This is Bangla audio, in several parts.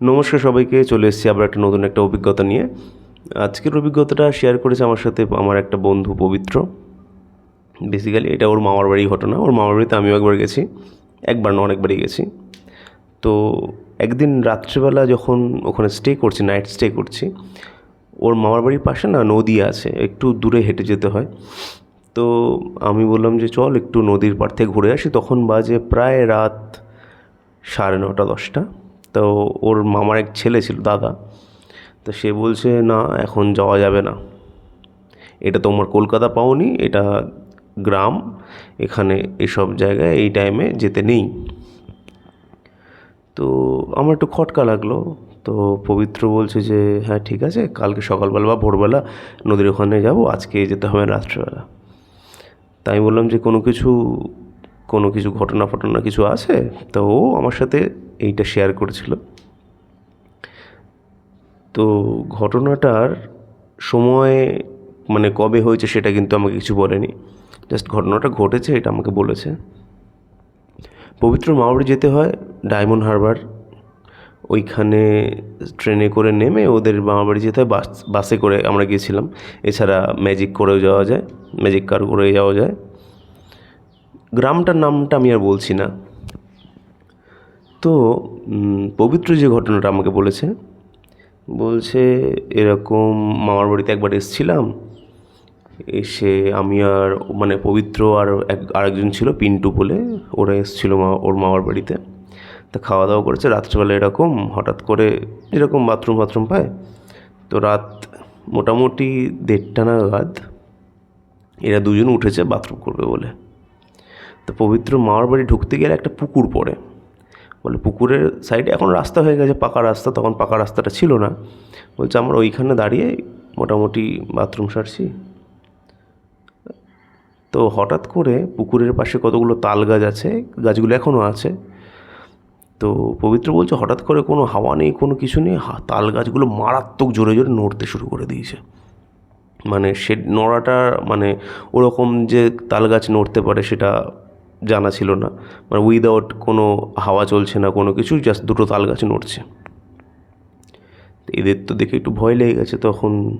নমস্কার সবাইকে, চলে এসেছি আবার একটা নতুন একটা অভিজ্ঞতা নিয়ে। আজকের অভিজ্ঞতাটা শেয়ার করেছে আমার সাথে আমার একটা বন্ধু পবিত্র। বেসিক্যালি এটা ওর মামার বাড়ি ঘটনা। ওর মামার বাড়িতে আমিও একবার গেছি। একবার না, অনেকবারই গেছি। তো একদিন রাত্রিবেলা যখন ওখানে স্টে করছি নাইট স্টে করছি, ওর মামার বাড়ির পাশে না নদী আছে, একটু দূরে হেঁটে যেতে হয়। তো আমি বললাম যে চল একটু নদীর পাড় থেকে ঘুরে আসি। তখন বাজে প্রায় রাত সাড়ে নটা, দশটা। তো ওর মামার এক ছেলে ছিল, দাদা। তো সে বলছে, না, এখন যাওয়া যাবে না। এটা তোমার কলকাতা পাওনি, এটা গ্রাম, এখানে এসব জায়গায় এই টাইমে যেতে নেই। তো আমার একটু খটকা লাগল। তো পবিত্র বলছে যে হ্যাঁ ঠিক আছে, কালকে সকালবেলা বা ভোরবেলা নদীর ওখানে যাব, আজকে যেতে হবে রাত্রেবেলা। তাই বললাম যে, কোনো কিছু কোনো কিছু ঘটনা ফটনা কিছু আছে? তো ও আমার সাথে এইটা শেয়ার করেছিল। তো ঘটনাটার সময় মানে কবে হয়েছে সেটা কিন্তু আমাকে কিছু বলেনি। জাস্ট ঘটনাটা ঘটেছে, এটা আমাকে বলেছে। পবিত্র মামাবাড়ি যেতে হয়, ডায়মন্ড হারবার। ওইখানে ট্রেনে করে নেমে ওদের মামাবাড়ি যেতে হয়, বাস, বাসে করে আমরা গিয়েছিলাম। এছাড়া ম্যাজিক করেও যাওয়া যায়, ম্যাজিক কার করে যাওয়া যায়। গ্রামটার নামটা আমি আর বলছি না। তো পবিত্র যে ঘটনাটা আমাকে বলেছে, বলছে এরকম মামার বাড়িতে একবার এসেছিলাম, এসে আমি আর মানে পবিত্র আর এক, আরেকজন ছিল, পিন্টু বলে, ওরা এসেছিল মা, ওর মামার বাড়িতে। তা খাওয়া দাওয়া করেছে, রাত্রিবেলা এরকম, হঠাৎ করে এরকম বাথরুম বাথরুম পায়, তো রাত মোটামুটি দেড়টা নাগাদ, এরা দুজন উঠেছে বাথরুম করবে বলে। তো পবিত্র মামার বাড়ি ঢুকতে গেলে একটা পুকুর পড়ে। বলে পুকুরের সাইডে এখন রাস্তা হয়ে গেছে, পাকা রাস্তা, তখন পাকা রাস্তাটা ছিল না। বলছে, আমরা ওইখানে দাঁড়িয়ে মোটামুটি বাথরুম সারছি। তো হঠাৎ করে পুকুরের পাশে কতগুলো তাল গাছ আছে, গাছগুলো এখনও আছে। তো পবিত্র বলছে, হঠাৎ করে কোনো হাওয়া নেই, কোনো কিছু নেই তাল গাছগুলো মারাত্মক জোরে জোরে নড়তে শুরু করে দিয়েছে। মানে সে নড়াটা মানে ওরকম যে তাল গাছ নড়তে পারে সেটা জানা ছিল না। মানে উইদাউট কোনো হাওয়া চলছে না, কোনো কিছু জাস্ট দুটো তাল গাছ নড়ছে। এদের তো দেখে একটু ভয় লেগে গেছে, তখন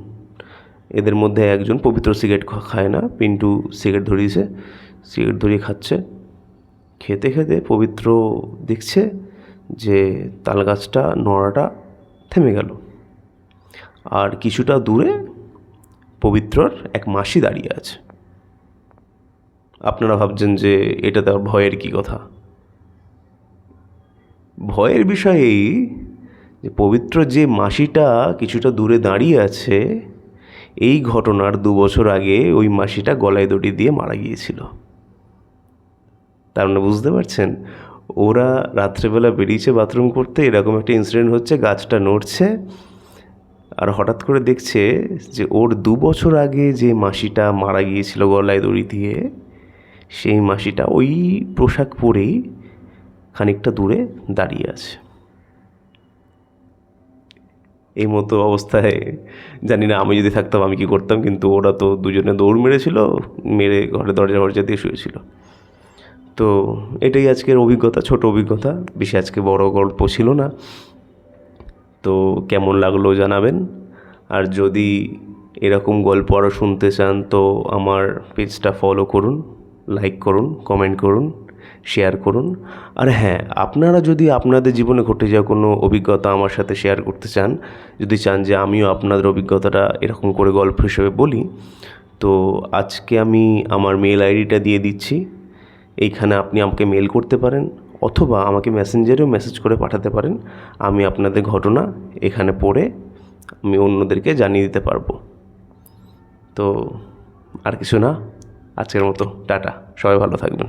এদের মধ্যে একজন পবিত্র সিগারেট খায় না। পিন্টু সিগারেট ধরিয়েছে, সিগারেট ধরিয়ে খাচ্ছে। খেতে খেতে পবিত্র দেখছে যে তাল গাছটা, নড়াটা থেমে গেল। আর কিছুটা দূরে পবিত্রর এক মাসি দাঁড়িয়ে আছে। আপনারা ভাবছেন যে এটা তার ভয়ের কি কথা? ভয়ের বিষয় এই যে পবিত্র যে মাসিটা কিছুটা দূরে দাঁড়িয়ে আছে, এই ঘটনার দু বছর আগে ওই মাসিটা গলায় দড়ি দিয়ে মারা গিয়েছিল। তার মানে বুঝতে পারছেন? ওরা রাত্রেবেলা বেরিয়েছে বাথরুম করতে, এরকম একটা ইনসিডেন্ট হচ্ছে, গাছটা নড়ছে, আর হঠাৎ করে দেখছে যে ওর দু বছর আগে যে মাসিটা মারা গিয়েছিল গলায় দড়ি দিয়ে সেই মাসিটা ওই পোশাক পরেই খানিকটা দূরে দাঁড়িয়ে আছে। এই মতো অবস্থায় জানি না আমি যদি থাকতাম আমি কি করতাম, কিন্তু ওরা তো দুজনে দৌড় মেরেছিল, মেরে ঘরে দরজা ফরজা দিয়ে শুয়েছিল। তো এটাই আজকের অভিজ্ঞতা, ছোট অভিজ্ঞতা, বেশি আজকে বড় গল্প ছিল না। তো কেমন লাগল জানাবেন। আর যদি এরকম গল্প আরও শুনতে চান, তো আমার পেজটা ফলো করুন। লাইক করুন কমেন্ট করুন শেয়ার করুন। আর হ্যাঁ আপনারা যদি আপনাদের জীবনে ঘটে যাওয়া কোনো অভিজ্ঞতা আমার সাথে শেয়ার করতে চান, যদি চান যে আমিও আপনাদের অভিজ্ঞতাটা এরকম করে গল্প হিসেবে বলি, তো আজকে আমি আমার মেল আইডিটা দিয়ে দিচ্ছি। এইখানে আপনি আমাকে মেল করতে পারেন, অথবা আমাকে মেসেঞ্জারেও মেসেজ করে পাঠাতে পারেন। আমি আপনাদের ঘটনা এখানে পড়ে আমি অন্যদেরকে জানিয়ে দিতে পারব। তো আর কিছু না। আজকের মতো টাটা। সবাই ভালো থাকবেন।